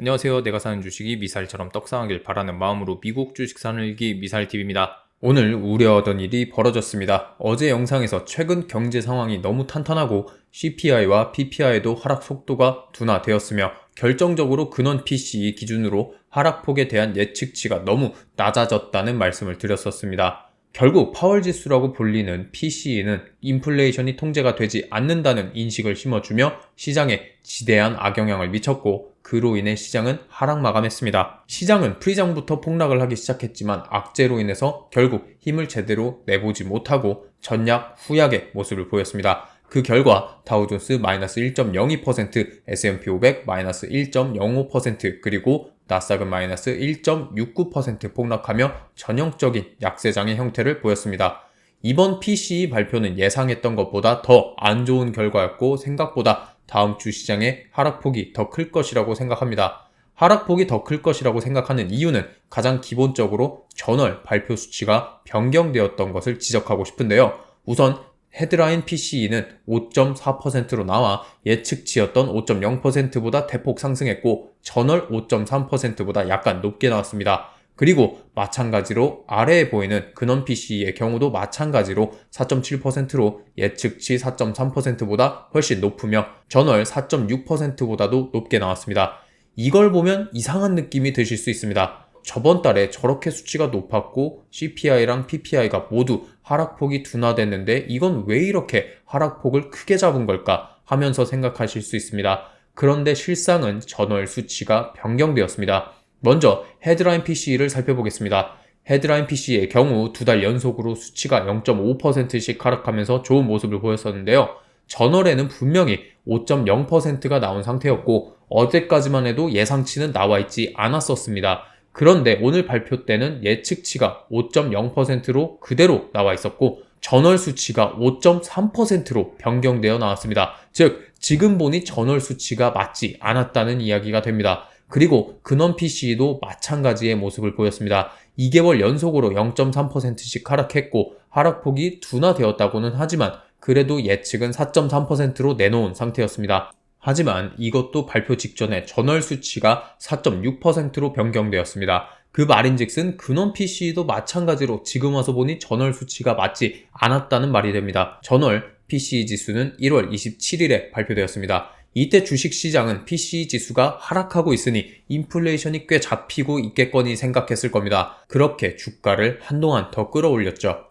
안녕하세요. 내가 사는 주식이 미사일처럼 떡상하길 바라는 마음으로 미국 주식 사는 일기 미사일TV입니다. 오늘 우려하던 일이 벌어졌습니다. 어제 영상에서 최근 경제 상황이 너무 탄탄하고 CPI와 PPI에도 하락 속도가 둔화되었으며 결정적으로 근원 PCE 기준으로 하락폭에 대한 예측치가 너무 낮아졌다는 말씀을 드렸었습니다. 결국 파월 지수라고 불리는 PCE는 인플레이션이 통제가 되지 않는다는 인식을 심어주며 시장에 지대한 악영향을 미쳤고 그로 인해 시장은 하락 마감했습니다. 시장은 프리장부터 폭락을 하기 시작했지만 악재로 인해서 결국 힘을 제대로 내보지 못하고 전약 후약의 모습을 보였습니다. 그 결과 다우존스 마이너스 1.02%, S&P 500 마이너스 1.05% 그리고 나스닥은 마이너스 1.69% 폭락하며 전형적인 약세장의 형태를 보였습니다. 이번 PCE 발표는 예상했던 것보다 더 안 좋은 결과였고 생각보다 다음 주 시장의 하락폭이 더 클 것이라고 생각합니다. 하락폭이 더 클 것이라고 생각하는 이유는 가장 기본적으로 전월 발표 수치가 변경되었던 것을 지적하고 싶은데요. 우선 헤드라인 PCE는 5.4%로 나와 예측치였던 5.0%보다 대폭 상승했고 전월 5.3%보다 약간 높게 나왔습니다. 그리고 마찬가지로 아래에 보이는 근원 PC의 경우도 마찬가지로 4.7%로 예측치 4.3%보다 훨씬 높으며 전월 4.6%보다도 높게 나왔습니다. 이걸 보면 이상한 느낌이 드실 수 있습니다. 저번 달에 저렇게 수치가 높았고 CPI랑 PPI가 모두 하락폭이 둔화됐는데 이건 왜 이렇게 하락폭을 크게 잡은 걸까 하면서 생각하실 수 있습니다. 그런데 실상은 전월 수치가 변경되었습니다. 먼저 헤드라인 PC를 살펴보겠습니다. 헤드라인 PC의 경우 두 달 연속으로 수치가 0.5%씩 하락하면서 좋은 모습을 보였었는데요. 전월에는 분명히 5.0%가 나온 상태였고 어제까지만 해도 예상치는 나와 있지 않았었습니다. 그런데 오늘 발표 때는 예측치가 5.0%로 그대로 나와 있었고 전월 수치가 5.3%로 변경되어 나왔습니다. 즉 지금 보니 전월 수치가 맞지 않았다는 이야기가 됩니다. 그리고 근원 PC도 마찬가지의 모습을 보였습니다. 2개월 연속으로 0.3%씩 하락했고 하락폭이 둔화되었다고는 하지만 그래도 예측은 4.3%로 내놓은 상태였습니다. 하지만 이것도 발표 직전에 전월 수치가 4.6%로 변경되었습니다. 그 말인즉슨 근원 PC도 마찬가지로 지금 와서 보니 전월 수치가 맞지 않았다는 말이 됩니다. 전월 PCE 지수는 1월 27일에 발표되었습니다. 이때 주식시장은 PCE 지수가 하락하고 있으니 인플레이션이 꽤 잡히고 있겠거니 생각했을 겁니다. 그렇게 주가를 한동안 더 끌어올렸죠.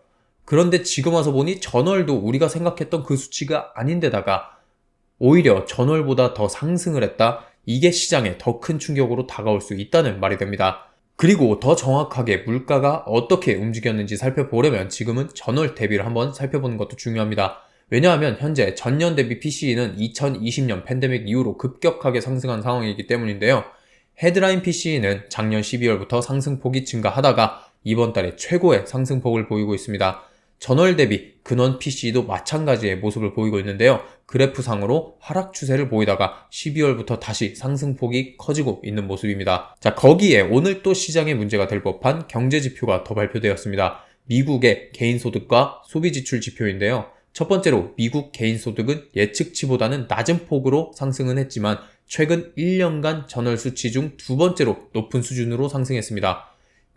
그런데 지금 와서 보니 전월도 우리가 생각했던 그 수치가 아닌데다가 오히려 전월보다 더 상승을 했다? 이게 시장에 더 큰 충격으로 다가올 수 있다는 말이 됩니다. 그리고 더 정확하게 물가가 어떻게 움직였는지 살펴보려면 지금은 전월 대비를 한번 살펴보는 것도 중요합니다. 왜냐하면 현재 전년 대비 PCE는 2020년 팬데믹 이후로 급격하게 상승한 상황이기 때문인데요. 헤드라인 PCE는 작년 12월부터 상승폭이 증가하다가 이번 달에 최고의 상승폭을 보이고 있습니다. 전월 대비 근원 PC도 마찬가지의 모습을 보이고 있는데요. 그래프상으로 하락 추세를 보이다가 12월부터 다시 상승폭이 커지고 있는 모습입니다. 자, 거기에 오늘 또 시장에 문제가 될 법한 경제 지표가 더 발표되었습니다. 미국의 개인소득과 소비지출 지표인데요. 첫 번째로 미국 개인소득은 예측치보다는 낮은 폭으로 상승은 했지만 최근 1년간 전월 수치 중 두 번째로 높은 수준으로 상승했습니다.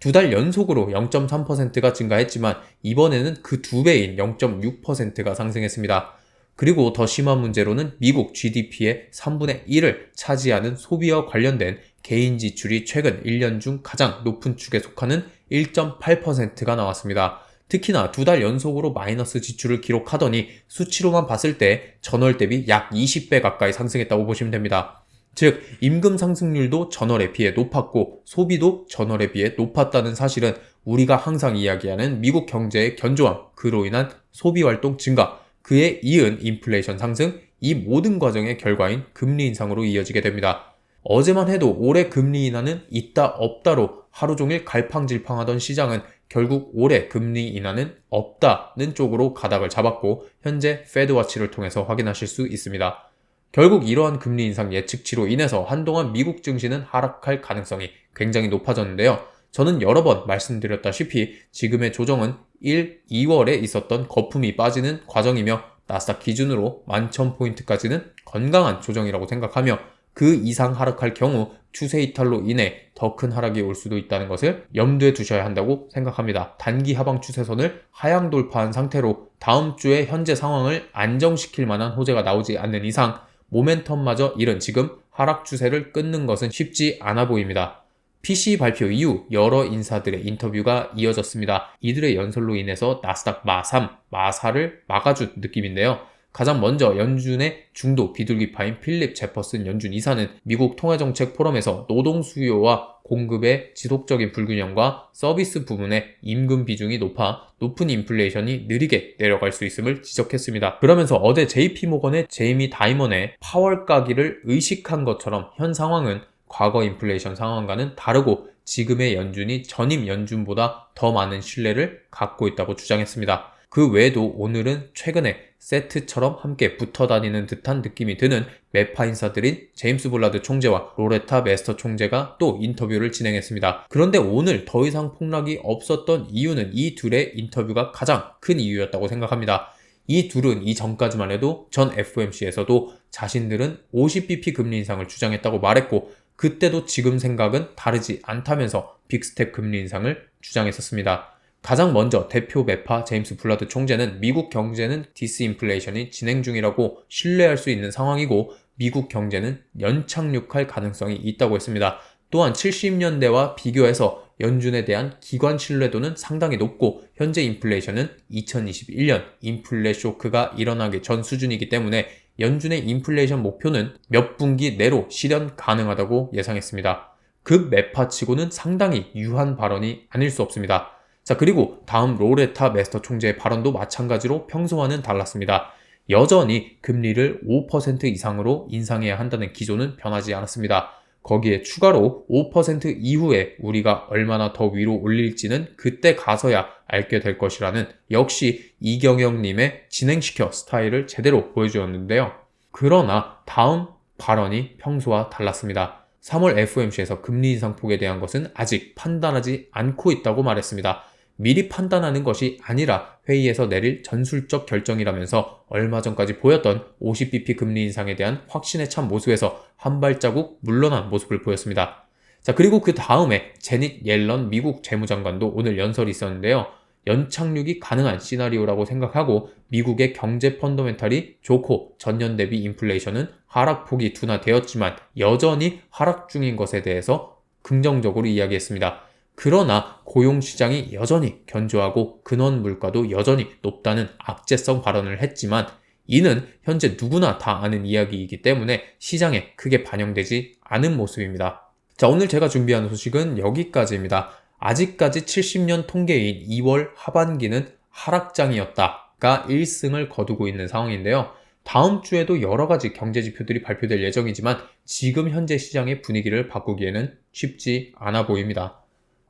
두 달 연속으로 0.3%가 증가했지만 이번에는 그 두 배인 0.6%가 상승했습니다. 그리고 더 심한 문제로는 미국 GDP의 3분의 1을 차지하는 소비와 관련된 개인 지출이 최근 1년 중 가장 높은 축에 속하는 1.8%가 나왔습니다. 특히나 두 달 연속으로 마이너스 지출을 기록하더니 수치로만 봤을 때 전월 대비 약 20배 가까이 상승했다고 보시면 됩니다. 즉, 임금 상승률도 전월에 비해 높았고 소비도 전월에 비해 높았다는 사실은 우리가 항상 이야기하는 미국 경제의 견조함, 그로 인한 소비 활동 증가, 그에 이은 인플레이션 상승, 이 모든 과정의 결과인 금리 인상으로 이어지게 됩니다. 어제만 해도 올해 금리 인하는 있다 없다로 하루 종일 갈팡질팡하던 시장은 결국 올해 금리 인하는 없다는 쪽으로 가닥을 잡았고 현재 페드와치를 통해서 확인하실 수 있습니다. 결국 이러한 금리 인상 예측치로 인해서 한동안 미국 증시는 하락할 가능성이 굉장히 높아졌는데요. 저는 여러 번 말씀드렸다시피 지금의 조정은 1, 2월에 있었던 거품이 빠지는 과정이며 나스닥 기준으로 11,000포인트까지는 건강한 조정이라고 생각하며 그 이상 하락할 경우 추세 이탈로 인해 더 큰 하락이 올 수도 있다는 것을 염두에 두셔야 한다고 생각합니다. 단기 하방 추세선을 하향 돌파한 상태로 다음 주에 현재 상황을 안정시킬 만한 호재가 나오지 않는 이상 모멘텀마저 잃은 지금 하락 추세를 끊는 것은 쉽지 않아 보입니다. PC 발표 이후 여러 인사들의 인터뷰가 이어졌습니다. 이들의 연설로 인해서 나스닥 마3, 마4를 막아준 느낌인데요. 가장 먼저 연준의 중도 비둘기파인 필립 제퍼슨 연준 이사는 미국 통화정책 포럼에서 노동 수요와 공급의 지속적인 불균형과 서비스 부문의 임금 비중이 높아 높은 인플레이션이 느리게 내려갈 수 있음을 지적했습니다. 그러면서 어제 JP모건의 제이미 다이먼의 파월 까기를 의식한 것처럼 현 상황은 과거 인플레이션 상황과는 다르고 지금의 연준이 전임 연준보다 더 많은 신뢰를 갖고 있다고 주장했습니다. 그 외에도 오늘은 최근에 세트처럼 함께 붙어 다니는 듯한 느낌이 드는 메파 인사들인 제임스 블라드 총재와 로레타 메스터 총재가 또 인터뷰를 진행했습니다. 그런데 오늘 더 이상 폭락이 없었던 이유는 이 둘의 인터뷰가 가장 큰 이유였다고 생각합니다. 이 둘은 이전까지만 해도 전 FOMC에서도 자신들은 50bp 금리 인상을 주장했다고 말했고 그때도 지금 생각은 다르지 않다면서 빅스텝 금리 인상을 주장했었습니다. 가장 먼저 대표 매파 제임스 블라드 총재는 미국 경제는 디스인플레이션이 진행 중이라고 신뢰할 수 있는 상황이고 미국 경제는 연착륙할 가능성이 있다고 했습니다. 또한 70년대와 비교해서 연준에 대한 기관 신뢰도는 상당히 높고 현재 인플레이션은 2021년 인플레 쇼크가 일어나기 전 수준이기 때문에 연준의 인플레이션 목표는 몇 분기 내로 실현 가능하다고 예상했습니다. 급 매파치고는 상당히 유한 발언이 아닐 수 없습니다. 자, 그리고 다음 로레타 메스터 총재의 발언도 마찬가지로 평소와는 달랐습니다. 여전히 금리를 5% 이상으로 인상해야 한다는 기조는 변하지 않았습니다. 거기에 추가로 5% 이후에 우리가 얼마나 더 위로 올릴지는 그때 가서야 알게 될 것이라는 역시 이경영님의 진행시켜 스타일을 제대로 보여주었는데요. 그러나 다음 발언이 평소와 달랐습니다. 3월 FOMC에서 금리 인상 폭에 대한 것은 아직 판단하지 않고 있다고 말했습니다. 미리 판단하는 것이 아니라 회의에서 내릴 전술적 결정이라면서 얼마 전까지 보였던 50bp 금리 인상에 대한 확신에 찬 모습에서 한 발자국 물러난 모습을 보였습니다. 자, 그리고 그 다음에 제닛 옐런 미국 재무장관도 오늘 연설이 있었는데요. 연착륙이 가능한 시나리오라고 생각하고 미국의 경제 펀더멘탈이 좋고 전년 대비 인플레이션은 하락폭이 둔화되었지만 여전히 하락 중인 것에 대해서 긍정적으로 이야기했습니다. 그러나 고용시장이 여전히 견조하고 근원 물가도 여전히 높다는 악재성 발언을 했지만 이는 현재 누구나 다 아는 이야기이기 때문에 시장에 크게 반영되지 않은 모습입니다. 자, 오늘 제가 준비한 소식은 여기까지입니다. 아직까지 70년 통계인 2월 하반기는 하락장이었다가 1승을 거두고 있는 상황인데요. 다음 주에도 여러 가지 경제 지표들이 발표될 예정이지만 지금 현재 시장의 분위기를 바꾸기에는 쉽지 않아 보입니다.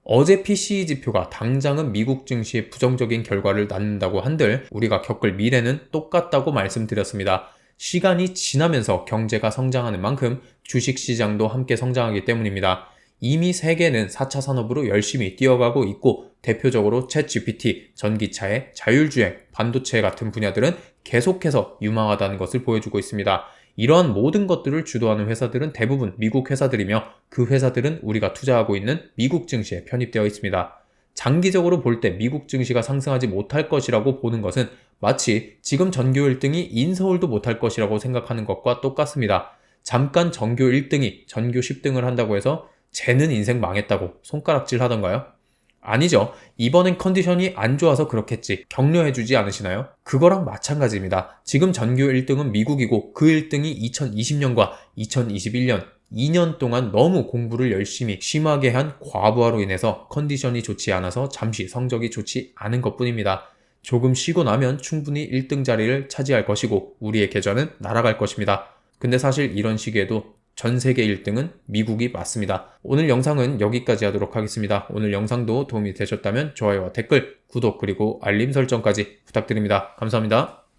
어제 PCE 지표가 당장은 미국 증시에 부정적인 결과를 낳는다고 한들 우리가 겪을 미래는 똑같다고 말씀드렸습니다. 시간이 지나면서 경제가 성장하는 만큼 주식 시장도 함께 성장하기 때문입니다. 이미 세계는 4차 산업으로 열심히 뛰어가고 있고 대표적으로 챗 GPT, 전기차의 자율주행, 반도체 같은 분야들은 계속해서 유망하다는 것을 보여주고 있습니다. 이러한 모든 것들을 주도하는 회사들은 대부분 미국 회사들이며 그 회사들은 우리가 투자하고 있는 미국 증시에 편입되어 있습니다. 장기적으로 볼 때 미국 증시가 상승하지 못할 것이라고 보는 것은 마치 지금 전교 1등이 인서울도 못할 것이라고 생각하는 것과 똑같습니다. 잠깐 전교 1등이 전교 10등을 한다고 해서 쟤는 인생 망했다고 손가락질 하던가요? 아니죠. 이번엔 컨디션이 안 좋아서 그렇겠지. 격려해주지 않으시나요? 그거랑 마찬가지입니다. 지금 전교 1등은 미국이고 그 1등이 2020년과 2021년 2년 동안 너무 공부를 열심히 심하게 한 과부하로 인해서 컨디션이 좋지 않아서 잠시 성적이 좋지 않은 것 뿐입니다. 조금 쉬고 나면 충분히 1등 자리를 차지할 것이고 우리의 계좌는 날아갈 것입니다. 근데 사실 이런 시기에도 전 세계 1등은 미국이 맞습니다. 오늘 영상은 여기까지 하도록 하겠습니다. 오늘 영상도 도움이 되셨다면 좋아요와 댓글, 구독 그리고 알림 설정까지 부탁드립니다. 감사합니다.